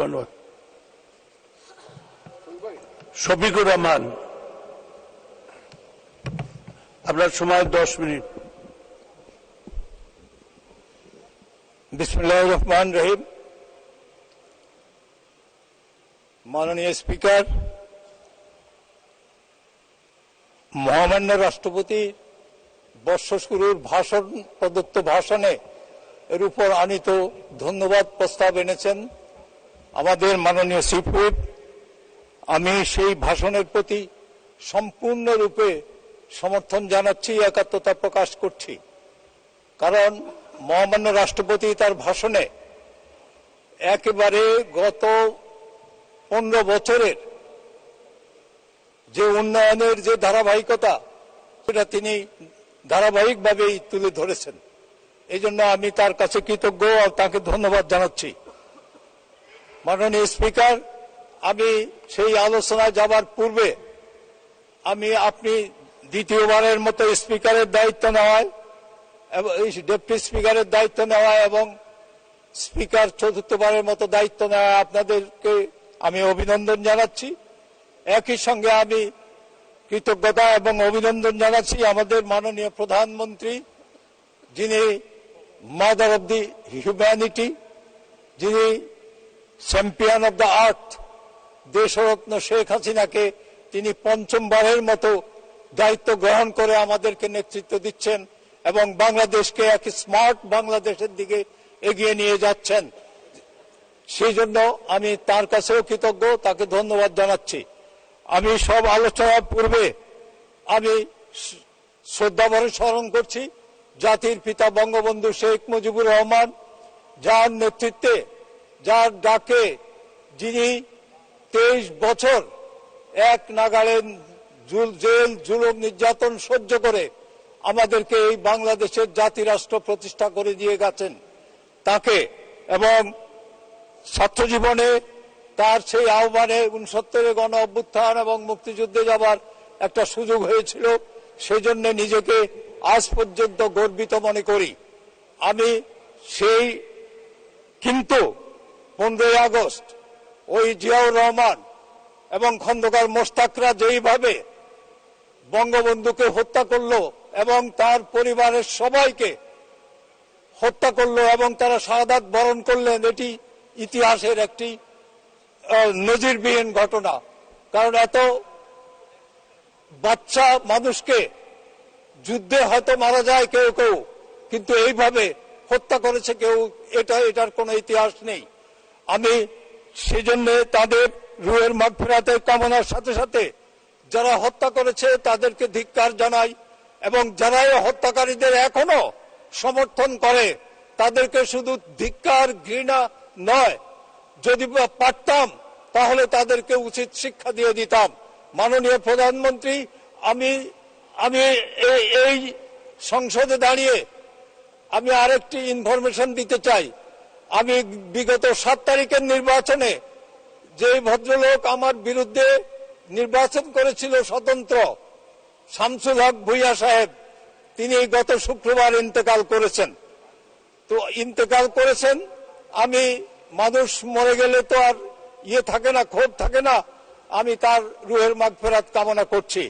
ধন্যবাদ। শফিকুর রহমান, আপনার সময় দশ মিনিট। বিসমুল্লাহ রহমান রহিম। মাননীয় স্পিকার, মহামান্য রাষ্ট্রপতি, বর্ষ শুরুর ভাষণ, প্রদত্ত ভাষণে এর উপর আনিত ধন্যবাদ প্রস্তাব এনেছেন। আমাদের মাননীয় হুইপ আমি সেই ভাষণের প্রতি সম্পূর্ণরূপে সমর্থন জানাচ্ছি, একাত্মতা প্রকাশ করছি। কারণ মহামান্য রাষ্ট্রপতি তার ভাষণে একেবারে গত পনেরো বছরের যে উন্নয়নের যে ধারাবাহিকতা, সেটা তিনি ধারাবাহিকভাবেই তুলে ধরেছেন। এই জন্য আমি তার কাছে কৃতজ্ঞ আর তাকে ধন্যবাদ জানাচ্ছি। মাননীয় স্পিকার, আমি সেই আলোচনায় যাবার পূর্বে আমি আপনি দ্বিতীয়বারের মতো স্পিকারের দায়িত্ব নেওয়ায় এবং ডেপুটি স্পিকারের দায়িত্ব নেওয়া এবং স্পিকার চতুর্থবারের মতো দায়িত্ব নেওয়া আপনাদেরকে আমি অভিনন্দন জানাচ্ছি। একই সঙ্গে আমি কৃতজ্ঞতা এবং অভিনন্দন জানাচ্ছি আমাদের মাননীয় প্রধানমন্ত্রী, যিনি মাদার অব দি হিউম্যানিটি, যিনি চ্যাম্পিয়ন অব দ্য আর্থ দেশরত্ন শেখ হাসিনাকে তিনি পঞ্চমবারের মতো দায়িত্ব গ্রহণ করে আমাদেরকে নেতৃত্ব দিচ্ছেন এবং বাংলাদেশকে এক স্মার্ট বাংলাদেশের দিকে এগিয়ে নিয়ে যাচ্ছেন। সেই জন্য আমি তার কাছেও কৃতজ্ঞ, তাকে ধন্যবাদ জানাচ্ছি। আমি সব আলোচনার পূর্বে আমি শ্রদ্ধাভরে স্মরণ করছি, জাতির পিতা বঙ্গবন্ধু শেখ মুজিবুর রহমান, যার নেতৃত্বে যার ডাকে যিনি তেইশ বছর এক নাগাড়ে জেল জুলুম, নির্যাতন সহ্য করে আমাদেরকে এই বাংলাদেশের জাতি রাষ্ট্র প্রতিষ্ঠা করে দিয়ে গেছেন। তাকে এবং ছাত্র জীবনে তার সেই আহ্বানে উনসত্তরে গণ অভ্যুত্থান এবং মুক্তিযুদ্ধে যাবার একটা সুযোগ হয়েছিল। সেই জন্য নিজেকে আজ পর্যন্ত গর্বিত মনে করি। আমি সেই কিন্তু পনেরোই আগস্ট, ওই জিয়াউর রহমান এবং খন্দকার মোস্তাকরা যেইভাবে বঙ্গবন্ধুকে হত্যা করল এবং তার পরিবারের সবাইকে হত্যা করল এবং তারা শাহাদাত বরণ করলেন, এটি ইতিহাসের একটি নজিরবিহীন ঘটনা। কারণ এত বাচ্চা মানুষকে যুদ্ধে হয়তো মারা যায় কেউ কেউ, কিন্তু এইভাবে হত্যা করেছে কেউ, এটা, এটার কোনো ইতিহাস নেই। আমি সেজন্য তাদের রুহের মাগ ফেরাতে কামনার সাথে সাথে যারা হত্যা করেছে তাদেরকে ধিক্কার জানাই এবং যারা হত্যাকারীদের এখনও সমর্থন করে, তাদেরকে শুধু ধিক্কার, ঘৃণা নয়, যদি পারতাম তাহলে তাদেরকে উচিত শিক্ষা দিয়ে দিতাম। মাননীয় প্রধানমন্ত্রী, আমি আমি এই সংসদে দাঁড়িয়ে আমি আরেকটি ইনফরমেশন দিতে চাই। আমি বিগত সাত তারিখের নির্বাচনে যে ভদ্রলোক আমার বিরুদ্ধে নির্বাচন করেছিল স্বতন্ত্র, শামসুল হক ভুইয়া সাহেব, তিনি গত শুক্রবার ইন্তেকাল করেছেন। তো ইন্তেকাল করেছেন, আমি মানুষ মরে গেলে তো আর ইয়ে থাকে না, ক্ষোভ থাকে না, আমি তার রুহের মাগ ফেরাত কামনা করছি।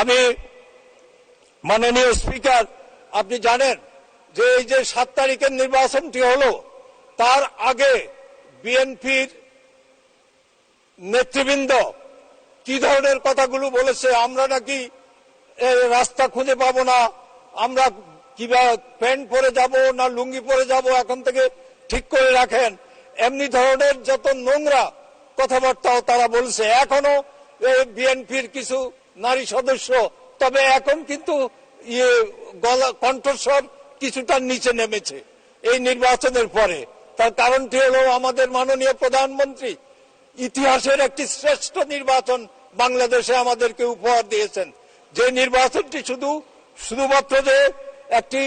আমি মাননীয় স্পিকার, আপনি জানেন যে এই যে সাত তারিখের নির্বাচনটি হলো তার আগে বিএনপির নেতৃবৃন্দ কি ধরনের কথাগুলো বলেছে, আমরা নাকি রাস্তা খুঁজে পাবো না, আমরা কীভাবে প্যান্ট পরে যাব না লুঙ্গি পরে যাব, এখন থেকে ঠিক করে রাখেন। এমনি ধরনের যত নোংরা কথাবার্তাও তারা বলছে। এখনও বিএনপির কিছু নারী সদস্য, তবে এখন কিন্তু ইয়ে গলা কণ্ঠস্বর কিছুটা নিচে নেমেছে এই নির্বাচনের পরে। তার কারণটি হলো? আমাদের মাননীয় প্রধানমন্ত্রী ইতিহাসের একটি শ্রেষ্ঠ নির্বাচন বাংলাদেশে আমাদেরকে উপহার দিয়েছেন। যে নির্বাচনটি শুধু, শুধুমাত্র যে একটি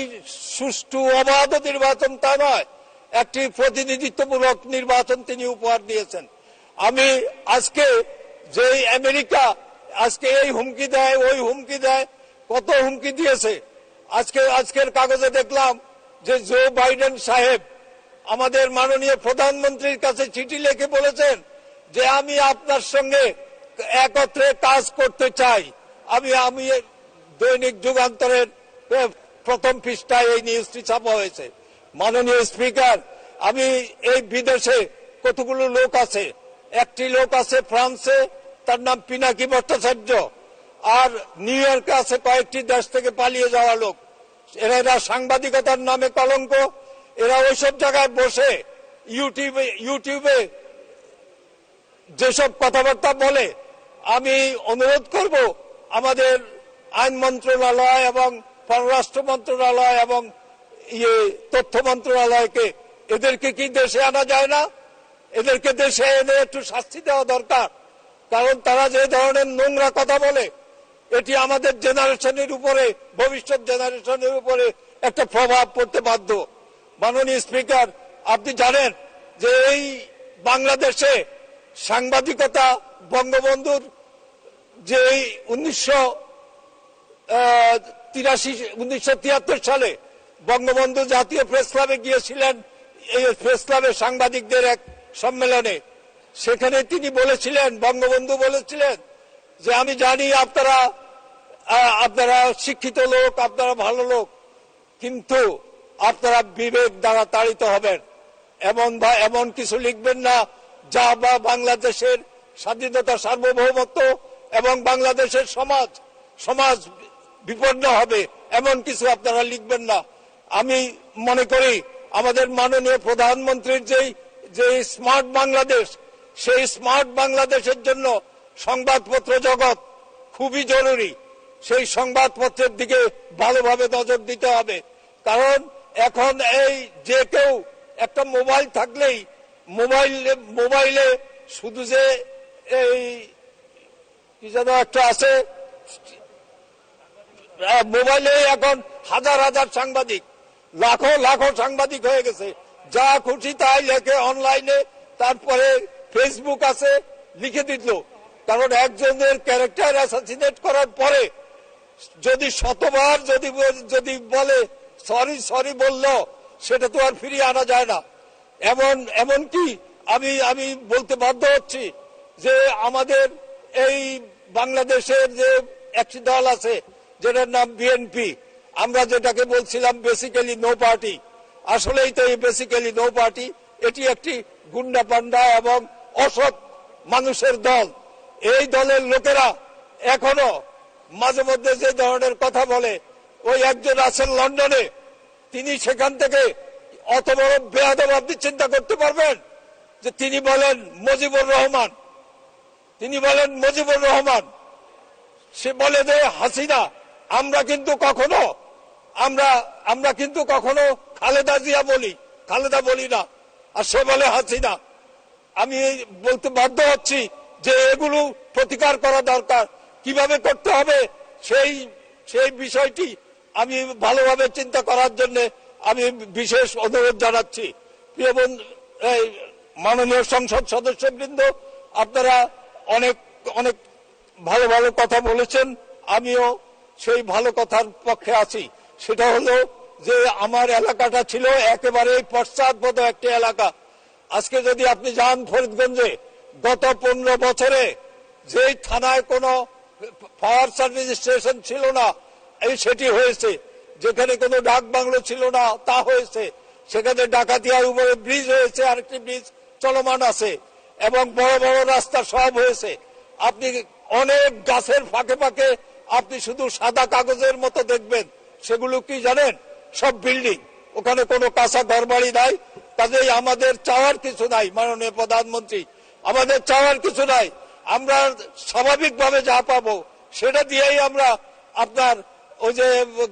সুষ্ঠু, অবাধ নির্বাচন তা নয়, একটি প্রতিনিধিত্বমূলক নির্বাচন তিনি উপহার দিয়েছেন। আমি আজকে যে আমেরিকা, আজকে এই হুমকি দেয়, ওই হুমকি দেয়, কত হুমকি দিয়েছে, আজকে, আজকের কাগজে দেখলাম যে জো বাইডেন সাহেব আমাদের মাননীয় প্রধানমন্ত্রীর কাছে চিঠি লিখে বলেছেন যে আমি আপনার সঙ্গে একত্রে কাজ করতে চাই। আমি আমি দৈনিক যুগান্তরের প্রথম পৃষ্ঠায় এই নিউজটি ছাপা হয়েছে। মাননীয় স্পিকার, আমি এই বিদেশে কতগুলো লোক আছে? একটি লোক আছে ফ্রান্সে, তার নাম পিনাকি ভট্টাচার্য। আর নিউ ইয়র্কে আছে কয়েকটি দেশ থেকে পালিয়ে যাওয়া লোক। এরা সাংবাদিকতার নামে কলঙ্ক। এরা ওইসব জায়গায় বসে ইউটিউবে ইউটিউবে যেসব কথাবার্তা বলে, আমি অনুরোধ করব আমাদের আইন মন্ত্রণালয় এবং পররাষ্ট্র মন্ত্রণালয় এবং ইয়ে তথ্য মন্ত্রণালয়কে, এদেরকে কি দেশে আনা যায় না? এদেরকে দেশে এনে একটু শাস্তি দেওয়া দরকার। কারণ তারা যে ধরনের নোংরা কথা বলে, এটি আমাদের জেনারেশনের উপরে, ভবিষ্যৎ জেনারেশনের উপরে একটা প্রভাব পড়তে বাধ্য। মাননীয় স্পিকার, আপনি জানেন যে এই বাংলাদেশে সাংবাদিকতা বঙ্গবন্ধুর যে এই উনিশশো তিরাশি, উনিশশো সালে বঙ্গবন্ধু জাতীয় প্রেস ক্লাবে গিয়েছিলেন, এই প্রেস ক্লাবের সাংবাদিকদের এক সম্মেলনে। সেখানে তিনি বলেছিলেন, বঙ্গবন্ধু বলেছিলেন যে আমি জানি আপনারা আপনারা শিক্ষিত লোক, আপনারা ভালো লোক, কিন্তু আপনারা বিবেক দ্বারা তাড়িত হবেন। এমন বা এমন কিছু লিখবেন না, যা বা বাংলাদেশের স্বাধীনতা সার্বভৌমত্ব এবং বাংলাদেশের সমাজ সমাজ বিপন্ন হবে, এমন কিছু আপনারা লিখবেন না। আমি মনে করি আমাদের মাননীয় প্রধানমন্ত্রীর যেই যে স্মার্ট বাংলাদেশ, সেই স্মার্ট বাংলাদেশের জন্য সংবাদপত্র জগৎ খুবই জরুরি। সেই সংবাদপত্রের দিকে ভালোভাবে নজর দিতে হবে। কারণ এখন এই যে কেউ একটা মোবাইল থাকলেই মোবাইল মোবাইলে শুধু যে এই কি যেন একটা আছে মোবাইলে এখন হাজার হাজার সাংবাদিক, লাখো লাখো সাংবাদিক হয়ে গেছে। যা খুশি তাই লেখে অনলাইনে, তারপরে ফেসবুক আছে, লিখে দিল। কারণ একজনের ক্যারেক্টার অ্যাসাসিনেট করার পরে যদি শতবার যদি যদি বলে সরি সরি বলল সেটা তো আর ফিরিয়ে আনা যায় না। এমন এমন কি আমি আমি বলতে বাধ্য হচ্ছি যে আমাদের এই বাংলাদেশের যে একটি দল আছে, যেটার নাম বিএনপি, আমরা যেটাকে বলছিলাম বেসিক্যালি নো পার্টি আসলেই তো এই বেসিক্যালি নো পার্টি এটি একটি গুন্ডা পান্ডা এবং অসৎ মানুষের দল। এই দলের লোকেরা এখনও মাঝে মধ্যে যে ধরনের কথা বলে ওই একজন আছেন লন্ডনে। তিনি সেখান থেকে অত বড় বেয়াদব আপনি চিন্তা করতে পারবেন যে তিনি বলেন মুজিবুর রহমান। তিনি বলেন মুজিবুর রহমান। সে বলে যে, হাসিনা, আমরা কিন্তু কখনো, আমরা আমরা কিন্তু কখনো খালেদা জিয়া বলি, খালেদা বলি না। আর সে বলে, হাসিনা, আমি বলতে বাধ্য হচ্ছি যে এগুলো প্রতিকার করা দরকার। কীভাবে করতে হবে সেই সেই বিষয়টি আমি ভালোভাবে চিন্তা করার জন্য আমি বিশেষ অনুরোধ জানাচ্ছি। মাননীয় সংসদ সদস্যবৃন্দ, আপনারা অনেক অনেক ভালো ভালো কথা বলেছেন। আমিও সেই ভালো কথার পক্ষে আছি। সেটা হলো যে আমার এলাকাটা ছিল একেবারে পশ্চাৎপদ একটি এলাকা। আজকে যদি আপনি যান ফরিদগঞ্জে, গত পনেরো বছরে যেই থানায় কোনো পাওয়ার সার্ভিস স্টেশন ছিল না এই সেটি হয়েছে। যেখানে কোনো ডাক বাংলো ছিল না, তা হয়েছে। সেখানে ডাকাতিয়ার উপরে ব্রিজ হয়েছে, আরেকটি ব্রিজ চলমান আছে এবং বড় বড় রাস্তা সব হয়েছে। আপনি অনেক গাছের ফাঁকে ফাঁকে আপনি শুধু সাদা কাগজের মতো দেখবেন। সেগুলো কি জানেন? সব বিল্ডিং। ওখানে কোনো কাঁচা ঘরবাড়ি নাই। কাজেই আমাদের চাওয়ার কিছু নাই, মাননীয় প্রধানমন্ত্রী। আমাদের চাওয়ার কিছু নাই। আমরা স্বাভাবিকভাবে যা পাবো, সেটা দিয়েই আমরা আপনার ওই যে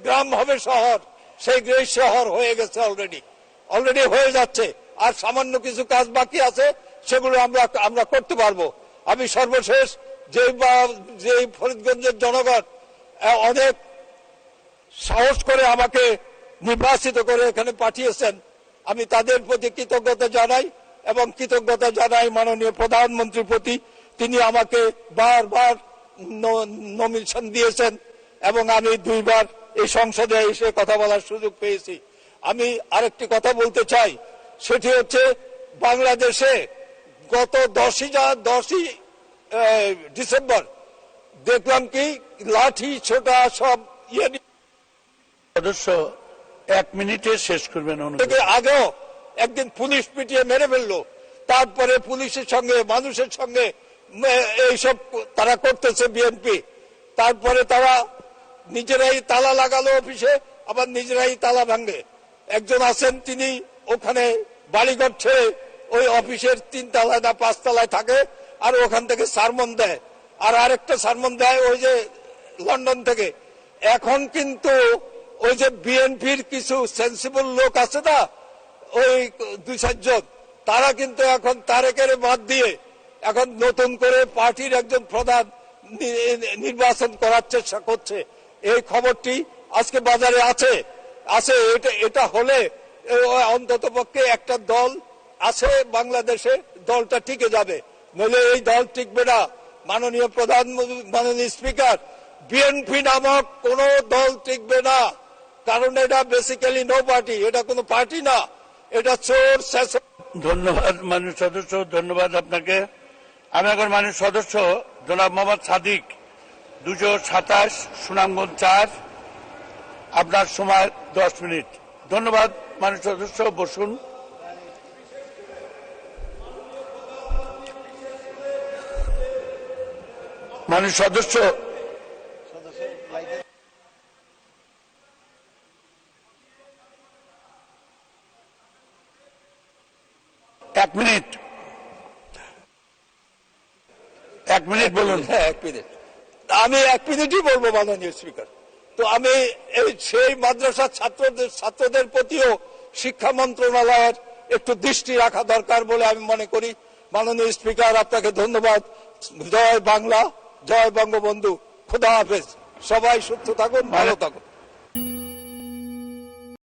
গ্রাম হবে শহর, সেই গ্রেস শহর হয়ে গেছে অলরেডি অলরেডি হয়ে যাচ্ছে। আর সামান্য কিছু কাজ বাকি আছে, সেগুলো আমরা আমরা করতে পারব। আমি সর্বশেষ যে যে ফরিদগঞ্জের জনগণ অনেক সাহস করে আমাকে নির্বাচিত করে এখানে পাঠিয়েছেন। আমি তাদের প্রতি কৃতজ্ঞতা জানাই এবং কৃতজ্ঞতা জানাই মাননীয় প্রধানমন্ত্রীর প্রতি। তিনি আমাকে বারবার নমিনেশন দিয়েছেন। এবং আমি দুইবার এই সংসদে এসে কথা বলার সুযোগ পেয়েছি। আমি আরেকটি কথা বলতে চাই সেটি হচ্ছে বাংলাদেশে গত দশই যা দশই ডিসেম্বর দেখলাম কি লাঠি ছোটা সব ইয়ে সদস্য এক মিনিটে শেষ করবেন থেকে আগেও একদিন পুলিশ পিটিয়ে মেরে ফেলল তারপরে পুলিশের সঙ্গে মানুষের সঙ্গে এইসব তারা করতেছে বিএনপি তারপরে তারা নিজেরাই তালা লাগালো অফিসে, আবার নিজেরাই তালা ভাঙে। একজন আছেন তিনি, ওখানে বাড়িঘর ছেড়ে ওই অফিসের তিন তলায় না পাঁচ তলায় থাকে, আর ওখান থেকে সারমন দেয়। আর আরেকটা সারমন দেয় ওই যে লন্ডন থেকে। এখন কিন্তু ওই যে বিএনপির কিছু সেন্সিবল লোক আছে না, ওই দুই চারজন তারা কিন্তু এখন তারেকের বাদ দিয়ে এখন নতুন করে পার্টির একজন প্রধান নির্বাচন করার চেষ্টা করছে। এই খবরটি আজকে বাজারে আছে। আছে, এটা এটা হলে অন্তত পক্ষে একটা দল আছে, বাংলাদেশে দলটা টিকে যাবে। নইলে এই দল টিকবে না। মাননীয় প্রধানমন্ত্রী মাননীয় স্পিকার বিএনপি নামক কোন দল টিকবে না। কারণ এটা বেসিক্যালি নো পার্টি এটা কোনো পার্টি না। এটা চোর ধন্যবাদ মাননীয় সদস্য, ধন্যবাদ আপনাকে। আমি এখন মাননীয় সদস্য, জনাব মোহাম্মদ সাদিক। দুশো সাতাশ, সুনামগঞ্জ চার। আপনার সময় দশ মিনিট। ধন্যবাদ মানুষ সদস্য, বসুন। মানুষ সদস্য। এক মিনিট। এক মিনিট বলুন। হ্যাঁ এক মিনিট। আমি এক মিনিটই বলব, মাননীয় স্পিকার। তো আমি এই সেই মাদ্রাসার ছাত্রদের ছাত্রদের প্রতিও শিক্ষা মন্ত্রণালয়ের একটু দৃষ্টি রাখা দরকার বলে আমি মনে করি। মাননীয় স্পিকার, আপনাকে ধন্যবাদ। জয় বাংলা, জয় বঙ্গবন্ধু। খুদা হাফেজ। সবাই সুস্থ থাকুন, ভালো থাকুন।